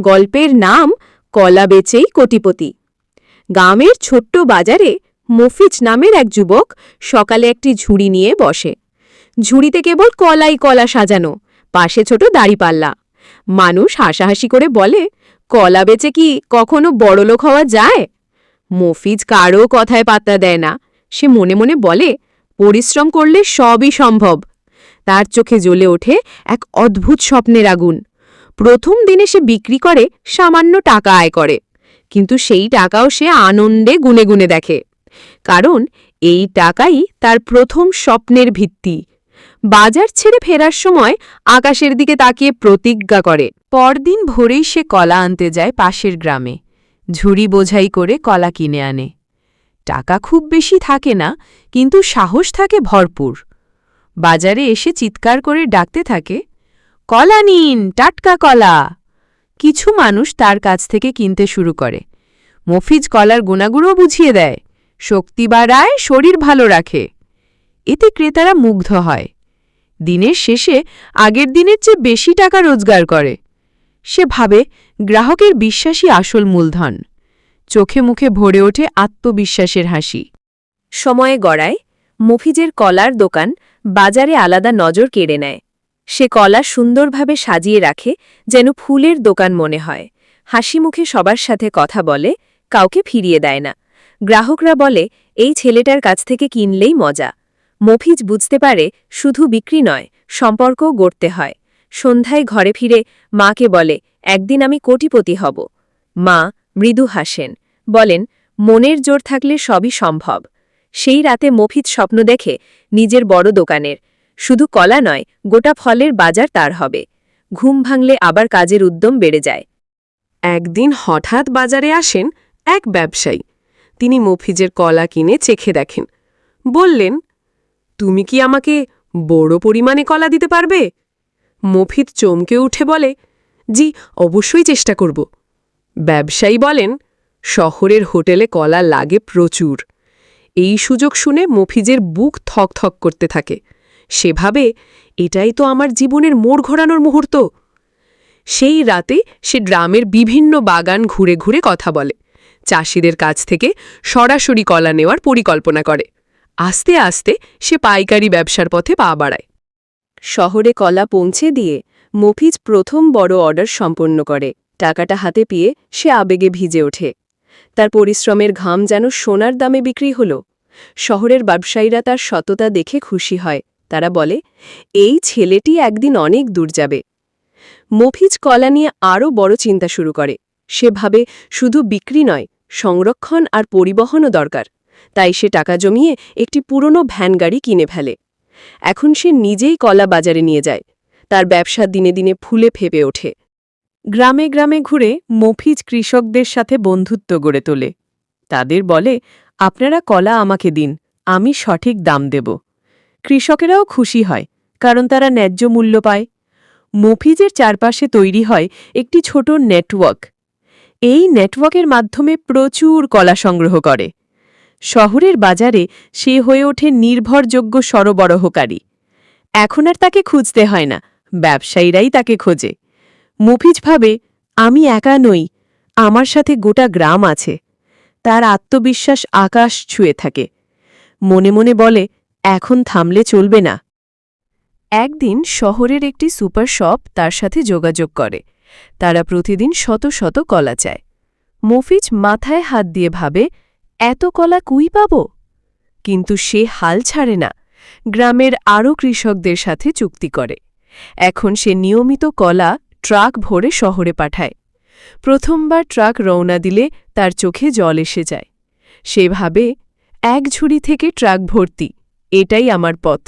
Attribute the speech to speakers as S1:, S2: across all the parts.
S1: গল্পের নাম কলা বেচেই কোটিপতি। গ্রামের ছোট্ট বাজারে মফিজ নামের এক যুবক সকালে একটি ঝুড়ি নিয়ে বসে। ঝুড়িতে কেবল কলাই কলা সাজানো, পাশে ছোট দাড়িপাল্লা। মানুষ হাসাহাসি করে বলে, কলা বেচে কি কখনো বড়লোক হওয়া যায়? মফিজ কারও কথায় পাত্তা দেয় না। সে মনে মনে বলে, পরিশ্রম করলে সবই সম্ভব। তার চোখে জ্বলে ওঠে এক অদ্ভুত স্বপ্নের আগুন। প্রথম দিনে সে বিক্রি করে সামান্য টাকা আয় করে, কিন্তু সেই টাকাও সে আনন্দে গুনে গুনে দেখে। কারণ এই টাকাই তার প্রথম স্বপ্নের ভিত্তি। বাজার ছেড়ে ফেরার সময় আকাশের দিকে তাকিয়ে প্রতিজ্ঞা করে। পরদিন ভোরেই সে কলা আনতে যায় পাশের গ্রামে। ঝুড়ি বোঝাই করে কলা কিনে আনে। টাকা খুব বেশি থাকে না, কিন্তু সাহস থাকে ভরপুর। বাজারে এসে চিৎকার করে ডাকতে থাকে কলা নিন, টাটকা কলা। কিছু মানুষ তার কাছ থেকে কিনতে শুরু করে। মফিজ কলার গুণাগুণও বুঝিয়ে দেয়। শক্তি বাড়ায়, শরীর ভালো রাখে। এতে ক্রেতারা মুগ্ধ হয়। দিনের শেষে আগের দিনের চেয়ে বেশি টাকা রোজগার করে। সে ভাবে গ্রাহকের বিশ্বাসই আসল মূলধন। চোখে মুখে ভরে ওঠে আত্মবিশ্বাসের হাসি। সময়ে গড়ায় মফিজের কলার দোকান বাজারে আলাদা নজর কেড়ে নেয়। সে কলা সুন্দরভাবে সাজিয়ে রাখে, যেন ফুলের দোকান মনে হয়। হাসি মুখে সবার সাথে কথা বলে, কাউকে ফিরিয়ে দেয় না। গ্রাহকরা বলে, এই ছেলেটার কাছ থেকে কিনলেই মজা। মফিজ বুঝতে পারে, শুধু বিক্রি নয়, সম্পর্কও গড়তে হয়। সন্ধ্যায় ঘরে ফিরে, মাকে বলে, একদিন আমি কোটিপতি হব। মা, মৃদু হাসেন। বলেন, মনের জোর থাকলে সবই সম্ভব। সেই রাতে মফিজ স্বপ্ন দেখে, নিজের বড় দোকানের শুধু কলা নয়, গোটা ফলের বাজার তার হবে। ঘুম ভাঙলে আবার কাজের উদ্যম বেড়ে যায়। একদিন হঠাৎ বাজারে আসেন এক ব্যবসায়ী। তিনি মফিজের কলা কিনে চেখে দেখেন। বললেন, তুমি কি আমাকে বড় পরিমাণে কলা দিতে পারবে? মফিদ চমকে উঠে বলে, জি, অবশ্যই চেষ্টা করব। ব্যবসায়ী বলেন, শহরের হোটেলে কলা লাগে প্রচুর। এই সুযোগ শুনে মফিজের বুক থক থক করতে থাকে। সেভাবে এটাই তো আমার জীবনের মোড় ঘোরানোর মুহূর্ত। সেই রাতে সে গ্রামের বিভিন্ন বাগান ঘুরে ঘুরে কথা বলে। চাষিদের কাছ থেকে সরাসরি কলা নেওয়ার পরিকল্পনা করে। আস্তে আস্তে সে পাইকারি ব্যবসার পথে পা বাড়ায়। শহরে কলা পৌঁছে দিয়ে মফিজ প্রথম বড় অর্ডার সম্পন্ন করে। টাকাটা হাতে পেয়ে সে আবেগে ভিজে ওঠে। তার পরিশ্রমের ঘাম যেন সোনার দামে বিক্রি হল। শহরের ব্যবসায়ীরা তার সততা দেখে খুশি হয়। তারা বলে, এই ছেলেটি একদিন অনেক দূর যাবে। মফিজ কলা নিয়ে আরও বড় চিন্তা শুরু করে। সে ভাবে শুধু বিক্রি নয়, সংরক্ষণ আর পরিবহনও দরকার। তাই সে টাকা জমিয়ে একটি পুরনো ভ্যান গাড়ি কিনে ফেলে। এখন সে নিজেই কলা বাজারে নিয়ে যায়। তার ব্যবসা দিনে দিনে ফুলে ফেপে ওঠে। গ্রামে গ্রামে ঘুরে মফিজ কৃষকদের সাথে বন্ধুত্ব গড়ে তোলে। তাদের বলে, আপনারা কলা আমাকে দিন, আমি সঠিক দাম দেব। কৃষকেরাও খুশি হয়, কারণ তারা ন্যায্য মূল্য পায়। মফিজের চারপাশে তৈরি হয় একটি ছোট নেটওয়ার্ক। এই নেটওয়ার্কের মাধ্যমে প্রচুর কলা সংগ্রহ করে। শহরের বাজারে সে হয়ে ওঠে নির্ভরযোগ্য সরবরাহকারী। এখন আর তাকে খুঁজতে হয় না, ব্যবসায়ীরাই তাকে খোঁজে। মফিজ ভাবে, আমি একা নই, আমার সাথে গোটা গ্রাম আছে। তার আত্মবিশ্বাস আকাশ ছুঁয়ে থাকে। মনে মনে বলে এখন থামলে চলবে না। একদিন শহরের একটি সুপার শপ তার সাথে যোগাযোগ করে। তারা প্রতিদিন শত শত কলা চায়। মফিজ মাথায় হাত দিয়ে ভাবে, এত কলা কুই পাব? কিন্তু সে হাল ছাড়ে না। গ্রামের আরও কৃষকদের সাথে চুক্তি করে। এখন সে নিয়মিত কলা ট্রাক ভরে শহরে পাঠায়। প্রথমবার ট্রাক রওনা দিলে তার চোখে জল এসে যায়। সে ভাবে, এক ঝুড়ি থেকে ট্রাক ভর্তি। এটাই আমার পথ।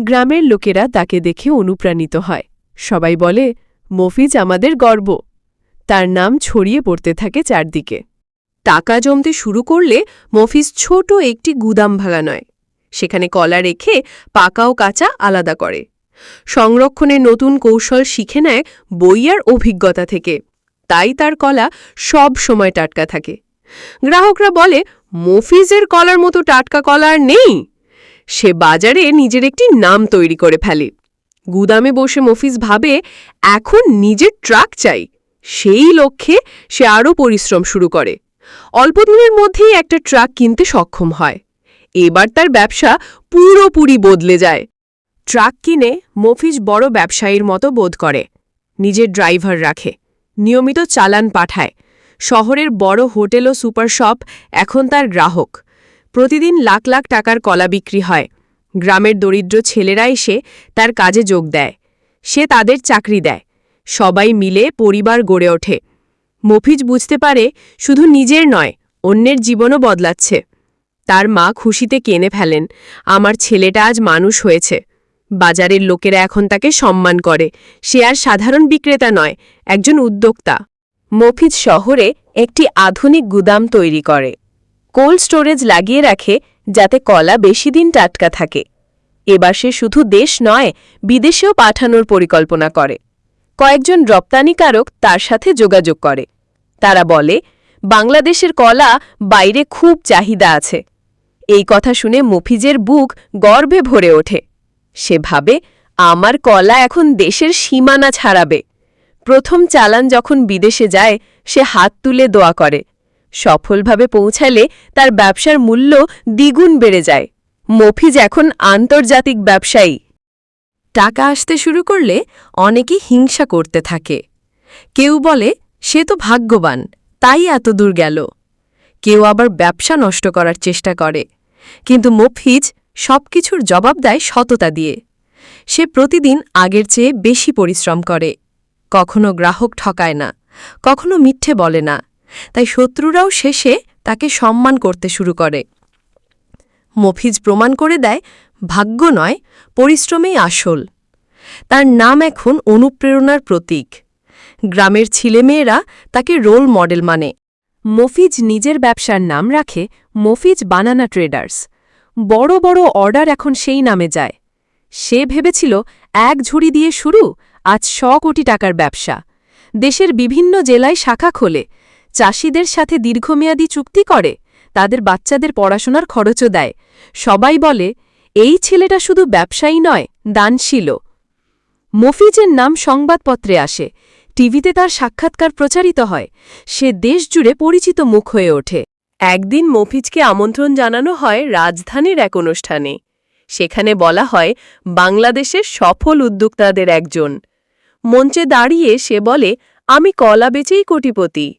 S1: গ্রামের লোকেরা তাকে দেখে অনুপ্রাণিত হয়। সবাই বলে, মফিজ আমাদের গর্ব। তার নাম ছড়িয়ে পড়তে থাকে চারদিকে। টাকা জমতে শুরু করলে মফিজ ছোট একটি গুদাম ভাঙা নয়। সেখানে কলা রেখে পাকা ও কাঁচা আলাদা করে। সংরক্ষণের নতুন কৌশল শিখে নেয় বইয়ার অভিজ্ঞতা থেকে। তাই তার কলা সব সময় টাটকা থাকে। গ্রাহকরা বলে, মফিজের কলার মতো টাটকা কলা আর নেই। সে বাজারে নিজের একটি নাম তৈরি করে ফেলে। গুদামে বসে মফিজ ভাবে, এখন নিজের ট্রাক চাই। সেই লক্ষ্যে সে আরও পরিশ্রম শুরু করে। অল্প দিনের মধ্যেই একটা ট্রাক কিনতে সক্ষম হয়। এবার তার ব্যবসা পুরোপুরি বদলে যায়। ট্রাক কিনে মফিজ বড় ব্যবসায়ীর মতো বোধ করে। নিজের ড্রাইভার রাখে। নিয়মিত চালান পাঠায়। শহরের বড় হোটেল ও সুপার শপ এখন তার গ্রাহক। প্রতিদিন লাখ লাখ টাকার কলা বিক্রি হয়। গ্রামের দরিদ্র ছেলেরা এসে তার কাজে যোগ দেয়। সে তাদের চাকরি দেয়। সবাই মিলে পরিবার গড়ে ওঠে। মফিজ বুঝতে পারে শুধু নিজের নয়, অন্যের জীবনও বদলাচ্ছে। তার মা খুশিতে কেনে ফেলেন, আমার ছেলেটা আজ মানুষ হয়েছে। বাজারের লোকেরা এখন তাকে সম্মান করে। সে আর সাধারণ বিক্রেতা নয়, একজন উদ্যোক্তা। মফিজ শহরে একটি আধুনিক গুদাম তৈরি করে। কোল্ড স্টোরেজ লাগিয়ে রাখে যাতে কলা বেশি দিন টাটকা থাকে। এবার সে শুধু দেশ নয়, বিদেশেও পাঠানোর পরিকল্পনা করে। কয়েকজন রপ্তানিকারক তার সাথে যোগাযোগ করে। তারা বলে, বাংলাদেশের কলা বাইরে খুব চাহিদা আছে। এই কথা শুনে মফিজের বুক গর্বে ভরে ওঠে। সে ভাবে, আমার কলা এখন দেশের সীমানা ছাড়াবে। প্রথম চালান যখন বিদেশে যায়, সে হাত তুলে দোয়া করে। সফলভাবে পৌঁছালে তার ব্যবসার মূল্য দ্বিগুণ বেড়ে যায়। মফিজ এখন আন্তর্জাতিক ব্যবসায়ী। টাকা আসতে শুরু করলে অনেকে হিংসা করতে থাকে। কেউ বলে, সে তো ভাগ্যবান, তাই এত দূর গেল। কেউ আবার ব্যবসা নষ্ট করার চেষ্টা করে। কিন্তু মফিজ সবকিছুর জবাব দেয় সততা দিয়ে। সে প্রতিদিন আগের চেয়ে বেশি পরিশ্রম করে। কখনো গ্রাহক ঠকায় না, কখনো মিথ্যে বলে না। তাই শত্রুরাও শেষে তাকে সম্মান করতে শুরু করে। মফিজ প্রমাণ করে দেয়, ভাগ্য নয়, পরিশ্রমেই আসল। তার নাম এখন অনুপ্রেরণার প্রতীক। গ্রামের ছেলেমেয়েরা তাকে রোল মডেল মানে। মফিজ নিজের ব্যবসার নাম রাখে মফিজ বানানা ট্রেডার্স বড় বড় অর্ডার এখন সেই নামে যায়। সে ভেবেছিল, এক ঝুড়ি দিয়ে শুরু, আজ শ কোটি টাকার ব্যবসা। দেশের বিভিন্ন জেলায় শাখা খোলে চাষিদের সাথে দীর্ঘমেয়াদী চুক্তি করে, তাদের বাচ্চাদের পড়াশোনার খরচও দেয়। সবাই বলে, এই ছেলেটা শুধু ব্যবসায়ী নয় দানশীল মফিজের নাম সংবাদপত্রে আসে। টিভিতে তার সাক্ষাৎকার প্রচারিত হয়। সে দেশ জুড়ে পরিচিত মুখ হয়ে ওঠে। একদিন মফিজকে আমন্ত্রণ জানানো হয় রাজধানীর এক অনুষ্ঠানে। সেখানে বলা হয়, বাংলাদেশের সফল উদ্যোক্তাদের একজন। মঞ্চে দাঁড়িয়ে সে বলে, আমি কলা বেচেই কোটিপতি।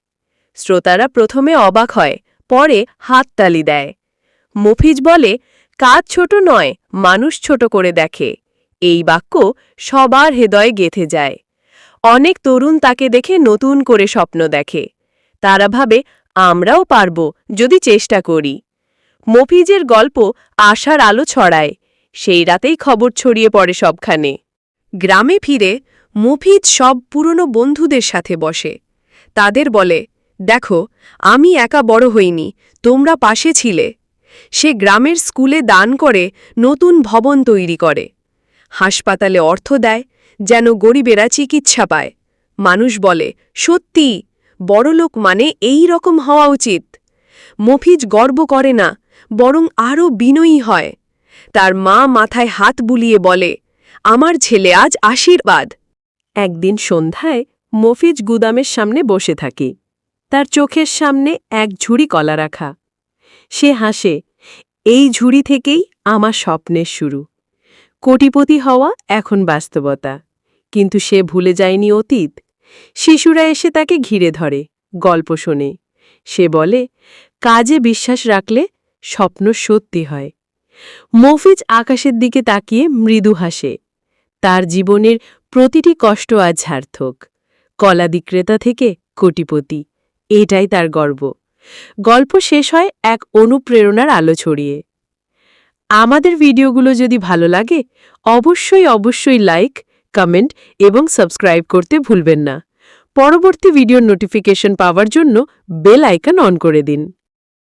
S1: শ্রোতারা প্রথমে অবাক হয়, পরে হাততালি দেয়। মফিজ বলে, কাজ ছোট নয়, মানুষ ছোট করে দেখে। এই বাক্য সবার হৃদয়ে গেথে যায়। অনেক তরুণ তাকে দেখে নতুন করে স্বপ্ন দেখে। তারা ভাবে, আমরাও পারব, যদি চেষ্টা করি। মফিজের গল্প আশার আলো ছড়ায়। সেই রাতেই খবর ছড়িয়ে পড়ে সবখানে। গ্রামে ফিরে মফিজ সব পুরনো বন্ধুদের সাথে বসে। তাদের বলে দেখো, আমি একা বড় হইনি, তোমরা পাশে ছিলে। সে গ্রামের স্কুলে দান করে, নতুন ভবন তৈরি করে। হাসপাতালে অর্থ দেয়, যেন গরিবেরা চিকিৎসা পায়। মানুষ বলে, সত্যি, বড়লোক মানে এই রকম হওয়া উচিত। মফিজ গর্ব করে না, বরং আরও বিনয়ী হয়। তার মা মাথায় হাত বুলিয়ে বলে, আমার ছেলে আজ আশীর্বাদ। একদিন সন্ধ্যায় মফিজ গুদামের সামনে বসে থাকি। তার চোখের সামনে এক ঝুড়ি কলা রাখা। সে হাসে, এই ঝুড়ি থেকেই আমার স্বপ্নের শুরু। কোটিপতি হওয়া এখন বাস্তবতা। কিন্তু সে ভুলে যায়নি অতীত। শিশুরা এসে তাকে ঘিরে ধরে, গল্প শোনে। সে বলে, কাজে বিশ্বাস রাখলে স্বপ্ন সত্যি হয়। মফিজ আকাশের দিকে তাকিয়ে মৃদু হাসে। তার জীবনের প্রতিটি কষ্ট আজ সার্থক। কলা বিক্রেতা থেকে কোটিপতি। এটাই তার গর্ব। গল্প শেষ হয় এক অনুপ্রেরণার আলো ছড়িয়ে। আমাদের ভিডিওগুলো যদি ভালো লাগে, অবশ্যই অবশ্যই লাইক কমেন্ট এবং সাবস্ক্রাইব করতে ভুলবেন না। পরবর্তী ভিডিওর নোটিফিকেশন পাওয়ার জন্য বেল আইকন অন করে দিন।